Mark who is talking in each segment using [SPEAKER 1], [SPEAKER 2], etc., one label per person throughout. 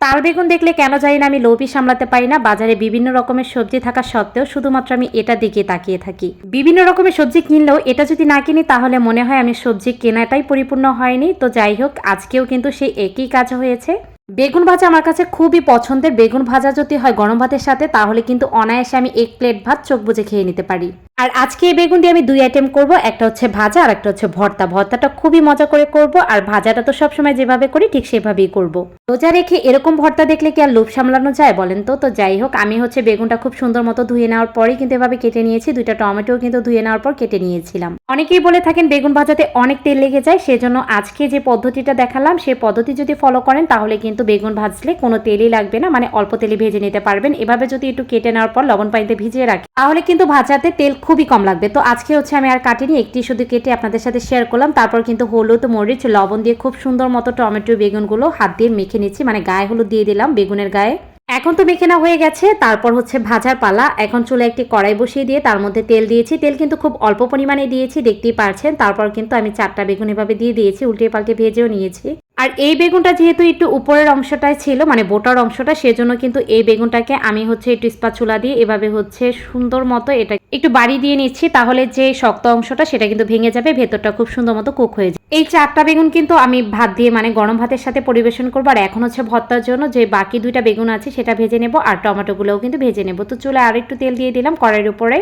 [SPEAKER 1] তাল বেগুন দেখলে কেন জানি না আমি লোভই সামলাতে পারি না। বাজারে বিভিন্ন রকমের সবজি থাকা সত্ত্বেও শুধুমাত্র আমি এটা দিকে তাকিয়ে থাকি। বিভিন্ন রকমের সবজি কিনলেও এটা যদি না কিনি, তাহলে মনে হয় আমি সবজি কেনাটাই পরিপূর্ণ হয়নি। তো যাই হোক, আজকেও কিন্তু সেই একই কাজ হয়েছে। বেগুন ভাজা আমার কাছে খুবই পছন্দের। বেগুন ভাজা যদি হয় গরম ভাতের সাথে, তাহলে কিন্তু অনায়াসে আমি এক প্লেট ভাত চোখ বুজে খেয়ে নিতে পারি। আর আজকে এই বেগুন দিয়ে আমি দুই আইটেম করব, একটা হচ্ছে ভাজা আর একটা হচ্ছে ভর্তা। ভর্তাটা খুবই মজা করে করব আর ভাজাটা তো সবসময় যেভাবে করি ঠিক সেভাবেই করব। রোজা রেখে এরকম ভর্তা দেখলে কি আর লোভ সামলানো যায় বলেন তো? তো যাই হোক, আমি হচ্ছে বেগুনটা খুব সুন্দর মতো ধুয়ে নেওয়ার পরেই কিন্তু এভাবে কেটে নিয়েছি, দুইটা টমেটো কিন্তু ধুয়ে নেওয়ার পর কেটে নিয়েছিলাম। অনেকেই বলে থাকেন বেগুন ভাজাতে অনেক তেল লেগে যায়, সেজন্য আজকে যে পদ্ধতিটা দেখালাম সেই পদ্ধতি যদি ফলো করেন তাহলে কিন্তু বেগুন ভাজলে কোনো তেলই লাগবে না মানে অল্প তেলে ভেজে নিতে পারবেন। এভাবে যদি একটু কেটে নেওয়ার পর লবণ পানিতে ভিজিয়ে রাখি তাহলে কিন্তু ভাজাতে তেল খুবই কম লাগবে। তো আজকে হচ্ছে আমি আর কাটিনি, একটি শুধু কেটে আপনাদের সাথে শেয়ার করলাম। তারপর কিন্তু হলুদ, মরিচ, লবণ দিয়ে খুব সুন্দর মতো টমেটো, বেগুনগুলো হাত দিয়ে মেখে নিচ্ছি। মানে গায়ে হলুদ দিয়ে দিলাম বেগুনের গায়ে। এখন তো মেখে না হয়ে গেছে, তারপর হচ্ছে ভাজার পালা। এখন চুলে একটি কড়াই বসিয়ে দিয়ে তার মধ্যে তেল দিয়েছি। তেল কিন্তু খুব অল্প পরিমাণে দিয়েছি, দেখতেই পারছেন। তারপর কিন্তু আমি চারটা বেগুন এভাবে দিয়ে দিয়েছি, উল্টে পাল্টে ভেজেও নিয়েছি। আর এই বেগুনটা যেহেতু একটু উপরের অংশটাই ছিল মানে বোটার অংশটা, সেজন্য কিন্তু এই বেগুনটাকে আমি হচ্ছে একটু স্পাচুলা দিয়ে এভাবে হচ্ছে সুন্দর মতো এটা একটু বাড়ি দিয়ে নিচ্ছি, তাহলে যে শক্ত অংশটা সেটা কিন্তু ভেঙে যাবে, ভেতরটা খুব সুন্দর মতো কুক হয়ে যাবে। এই চারটা বেগুন কিন্তু আমি ভাত দিয়ে মানে গরম ভাতের সাথে পরিবেশন করব। আর এখন হচ্ছে ভর্তার জন্য যে বাকি দুইটা বেগুন আছে সেটা ভেজে নেব আর টমেটোগুলোও কিন্তু ভেজে নেব। তো চুলে আর একটু তেল দিয়ে দিলাম কড়াইয়ের উপরে।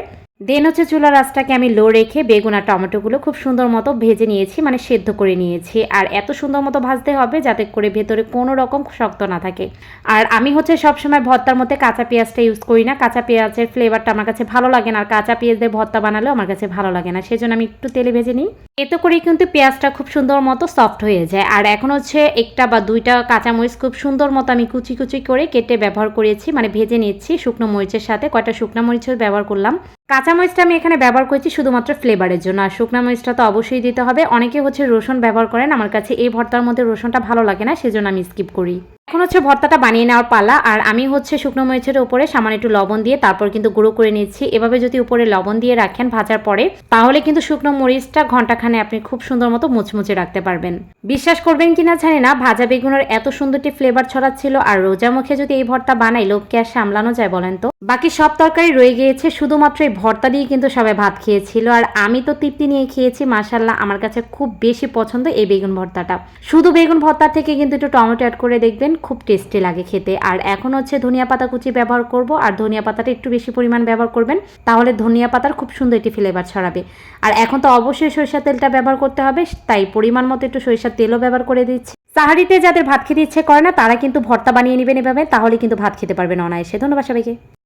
[SPEAKER 1] দেন হচ্ছে চুলার আঁচটাকে আমি লো রেখে বেগুন আর টমেটোগুলো খুব সুন্দর মতো ভেজে নিয়েছি মানে সেদ্ধ করে নিয়েছি। আর এত সুন্দর মতো ভাজতে হবে যাতে করে ভেতরে কোনো রকম শক্ত না থাকে। আর আমি হচ্ছে সবসময় ভর্তার মধ্যে কাঁচা পেঁয়াজটা ইউজ করি না। কাঁচা পেঁয়াজের ফ্লেভারটা আমার কাছে ভালো লাগে না। আর কাঁচা পেঁয়াজ দিয়ে ভর্তা বানালেও আমার কাছে ভালো লাগে না। সেজন্য আমি একটু তেলে ভেজে নিই। এতে করে কিন্তু পেঁয়াজটা খুব সুন্দর মতো সফট হয়ে যায়। আর এখন হচ্ছে একটা বা দুইটা কাঁচামরিচ খুব সুন্দর মতো আমি কুচি কুচি করে কেটে ব্যবহার করেছি মানে ভেজে নিচ্ছি শুকনো মরিচের সাথে। কয়টা শুকনো মরিচও ব্যবহার করলাম। কাঁচা মরিচটা আমি এখানে ব্যবহার করেছি শুধুমাত্র ফ্লেভারের জন্য। আর শুকনো মরিচটা তো অবশ্যই দিতে হবে। অনেকে হচ্ছে রসুন ব্যবহার করেন, আমার কাছে এই ভর্তার মধ্যে রসুনটা ভালো লাগে না, সেজন্য আমি স্কিপ করি। এখন হচ্ছে ভর্তাটা বানিয়ে নেওয়ার পালা, আর আমি হচ্ছে শুকনো মরিচের উপরে সামান্য একটু লবণ দিয়ে তারপর কিন্তু গুঁড়ো করে নিচ্ছি। এভাবে যদি উপরে লবণ দিয়ে রাখেন ভাজার পরে, তাহলে কিন্তু শুকনো মরিচটা ঘন্টাখানে আপনি খুব সুন্দর মতো মুচমুচে রাখতে পারবেন। বিশ্বাস করবেন কিনা জানি না, ভাজা বেগুনের এত সুন্দরটি ফ্লেভার ছড়াচ্ছিল, আর রোজা মুখে যদি এই ভর্তা বানাই, লোককে আর সামলানো যায় বলেন তো? বাকি সব তরকারি রয়ে গিয়েছে, শুধুমাত্র এই ভর্তা দিয়ে কিন্তু সবাই ভাত খেয়েছিল, আর আমি তো তৃপ্তি নিয়ে খেয়েছি মাসাল্লাহ আমার কাছে খুব বেশি পছন্দ এই বেগুন ভর্তাটা। শুধু বেগুন ভর্তা থেকে কিন্তু একটু টমেটো অ্যাড করে দেখবেন খুব টেস্টি লাগে খেতে। আর এখন হচ্ছে ধনিয়া পাতা কুচি ব্যবহার করব। আর ধনিয়া পাতাটা একটু বেশি পরিমাণ ব্যবহার করবেন, তাহলে ধনিয়া পাতার খুব সুন্দর একটি ফ্লেভার ছড়াবে। আর এখন তো অবশ্যই সরিষার তেলটা ব্যবহার করতে হবে, তাই পরিমাণ মতো একটু সরিষার তেলও ব্যবহার করে দিচ্ছি। সাহারিতে যাদের ভাত খেতে ইচ্ছে করে না, তারা কিন্তু ভর্তা বানিয়ে নেবেন এভাবে, তাহলে কিন্তু ভাত খেতে পারবেন অনায়াসে। ধন্যবাদ সবাইকে।